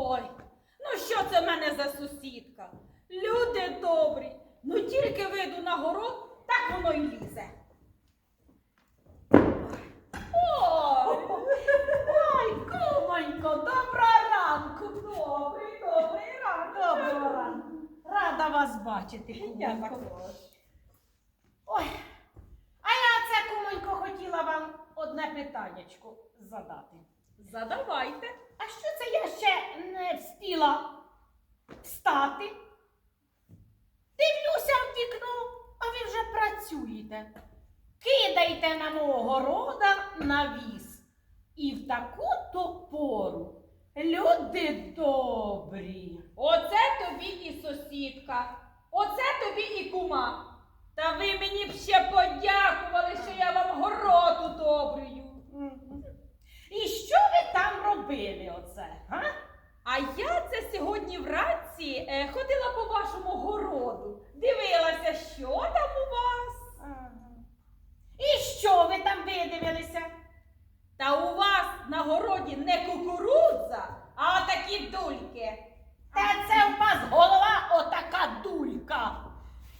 Ой, ну що це в мене за сусідка? Люди добрі, ну тільки вийду на город, так воно й лізе. Ой, Ой, кумонько, доброго ранку. добрий, добрий ранок. Доброго ранку. Рада вас бачити, кумонько. Ой, а я це, кумонько, хотіла вам одне питаннячко задати. Задавайте. А що це я ще не встигла встати? Дивлюся в вікно, а ви вже працюєте. Кидайте на мого города навіс. І в таку-то пору. Люди добрі. Оце тобі і сусідка, оце тобі і кума. Та ви мені б ще подякували, що я вам город удобрюю. І що ви там робили оце? Га? А я це сьогодні вранці е, ходила по вашому городу, дивилася, що там у вас. Ага. І що ви там видивилися? Та у вас на городі не кукурудза, а такі дульки. Та це у вас голова отака дулька.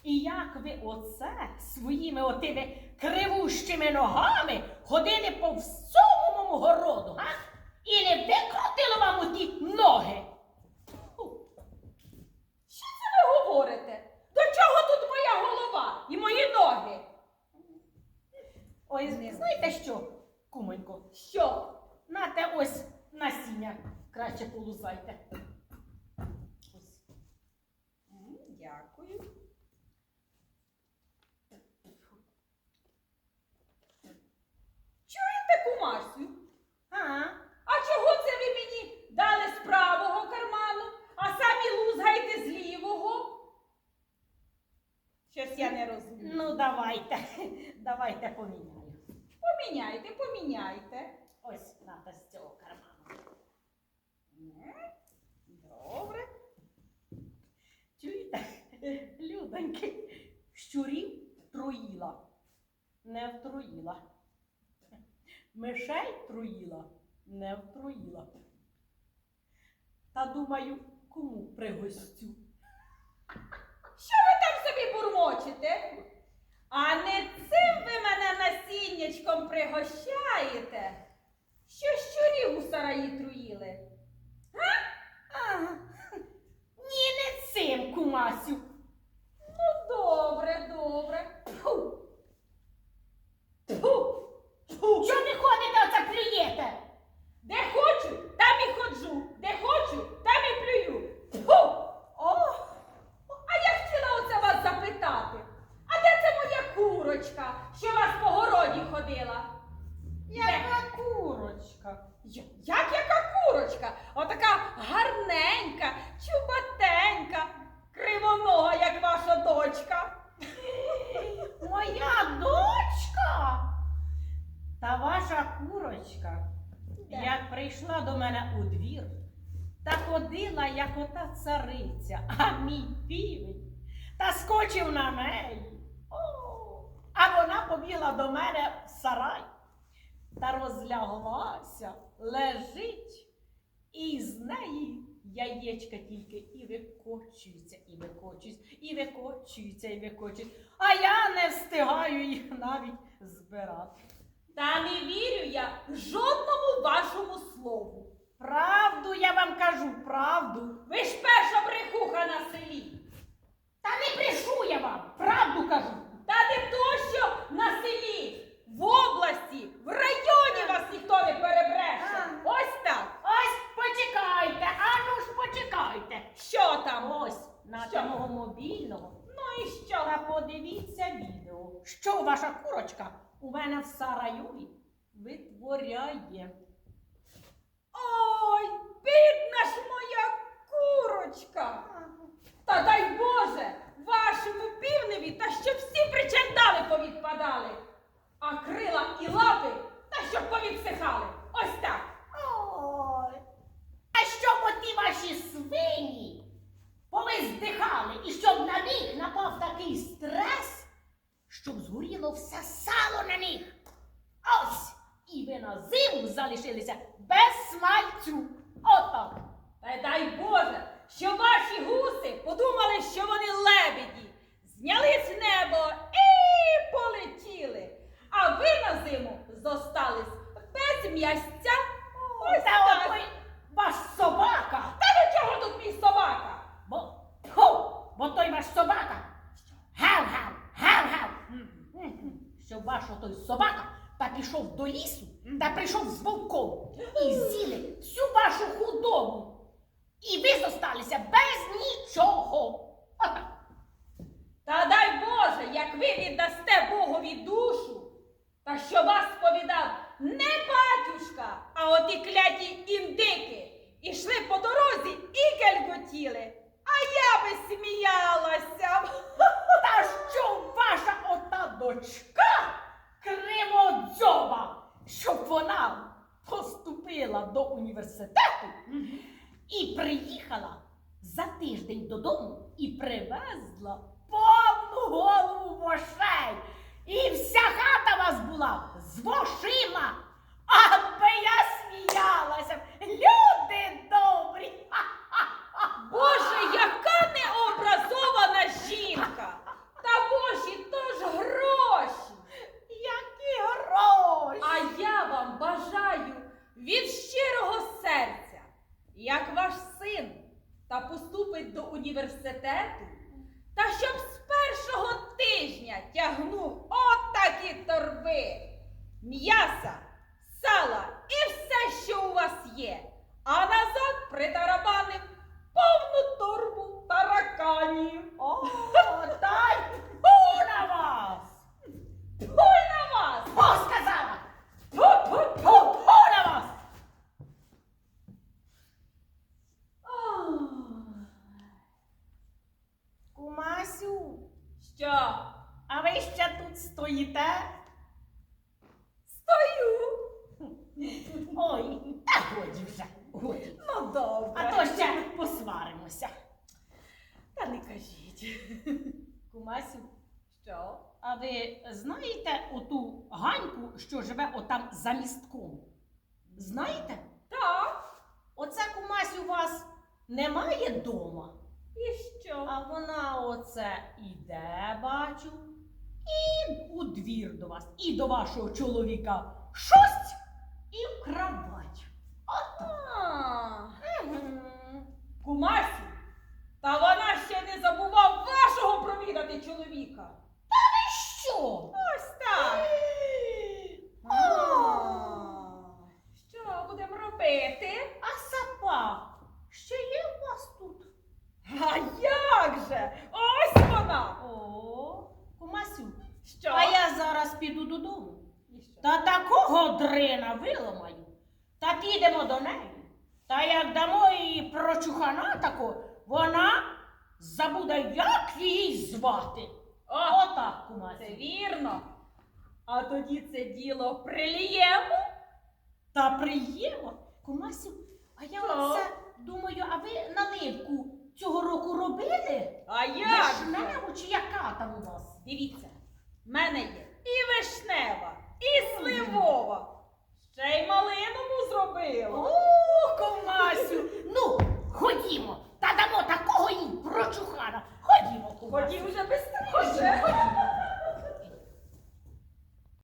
І як ви оце своїми отими кривущими ногами ходили по всьому городу, га? І не викрутило вам оті ноги? Що це ви говорите? До чого тут моя голова і мої ноги? Ой, знаєте що, кумонько? Що? Нате ось насіння. Краще полузайте. Ось. Дякую. Чуєте, кумасю? А, А чого це ви мені дали з правого карману, а самі лузгаєте з лівого? Щось я не розумію. Ну давайте, давайте поміняю. Поміняйте, поміняйте. Ось нате з цього карману. М, Добре. Чуєте, людоньки, щурів труїла, не втруїла. Мишей труїла, не втруїла. Та думаю, кому пригостю? Що ви бурмочете? А не цим ви мене насіннячком пригощаєте? Що щурів у сараї труїли? А, ні, не цим, кумасю. Ну, добре, добре. Фу. Фу. Фу. Що ви ходите оце плюєте? Де хочу, там і ходжу. Де хочу, там і плюю. Тьфу! О! А я хотіла оце вас запитати. А де це моя курочка, що вас по городі ходила? Яка курочка? Я- Як яка курочка? Отака гарненька, чубатенька, кривонога, як ваша дочка. Моя дочка. Та ваша курочка, Де? як прийшла до мене у двір, та ходила, як ота цариця, а мій півень, та скочив на неї. А вона побігла до мене в сарай та розляглася, лежить, і з неї яєчка тільки і викочуються, і викочуються, і викочуються, і викочуються. А я не встигаю їх навіть збирати. Та не вірю я жодному вашому слову. Правду я вам кажу, правду. Ви ж перша брехуха на селі. Та не брешу я вам, правду кажу. Та не то, що на селі, в області, в районі вас ніхто не перебреше. Ага. Ось так. Ось почекайте, а ну ж почекайте. Що там? Ось на Що? мого мобільного. Ну і що? Та подивіться відео, що ваша курочка у мене в сарайові витворяє. Ой, бідна ж моя курочка. Та дай Боже, вашому півневі, та щоб всі причандали повідпадали, а крила і лапи, та щоб повідсихали. Ось так. Ой. А щоб оті ваші свині повиздихали, і щоб на них напав такий стрес, щоб згоріло все сало на них. Ось! І ви на зиму залишилися без смальцю. Отак. Та дай Боже, що ваші гуси подумали, що вони лебеді, знялись в небо і полетіли. А ви на зиму зостались без м'ясця. Ось так. от той ваш собака. Та до чого тут мій собака? Бо, фу, бо той ваш собака. Гав-гав, гав-гав. Щоб собака та пішов до лісу та прийшов з вовком і з'їли всю вашу худобу. І ви зосталися без нічого. Отак. Та дай Боже, як ви віддасте Богові душу, та що вас сповідав не батюшка, а оті кляті індики, ішли по дорозі і келькотіли. Поступила до університету і приїхала за тиждень додому і привезла повну голову вошей. І вся хата вас була з вошима. Аби я сміялася. Люди добрі. Боже, яка необразована жінка! Та божі то ж гроші! Які гроші! А я вам бажаю від щирого серця, як ваш син та поступить до університету, та щоб з першого тижня тягнув отакі торби, м'яса, сала і все, що у вас є, а назад притарабанив повну торбу тараканів. О, дай фу на вас! Ой на вас! Фу сказала! Фу-фу-фу, фу на вас! Кумасю, Що? а ви ще тут стоїте? Стою. Ой, та годі вже, годі. Ну добре. А то ще посваримося. Та не кажіть. Кумасю, Що? А ви знаєте оту ганьку, що живе отам за містком? Знаєте? Так. Оце кумась у вас немає дома, І що? а вона оце іде, бачу, і у двір до вас, і до вашого чоловіка шость і в кровать. А, Кумасю, та вона ще не забував вашого провідати чоловіка. Що? Ось так. А, Що будемо робити? А сапа ще є у вас тут? А як же? Ось вона. О, кумасю, Що? а я зараз піду додому. І що? Та такого дрина виламаю. Та підемо до неї. Та як дамо їй прочухана тако, вона забуде, як її звати. О, Отак, це вірно. А тоді це діло приємо. Та приємо. Кумасю, а я Що? оце думаю, а ви наливку цього року робили? А як? же? Вишневу чи яка там у вас? Дивіться, в мене є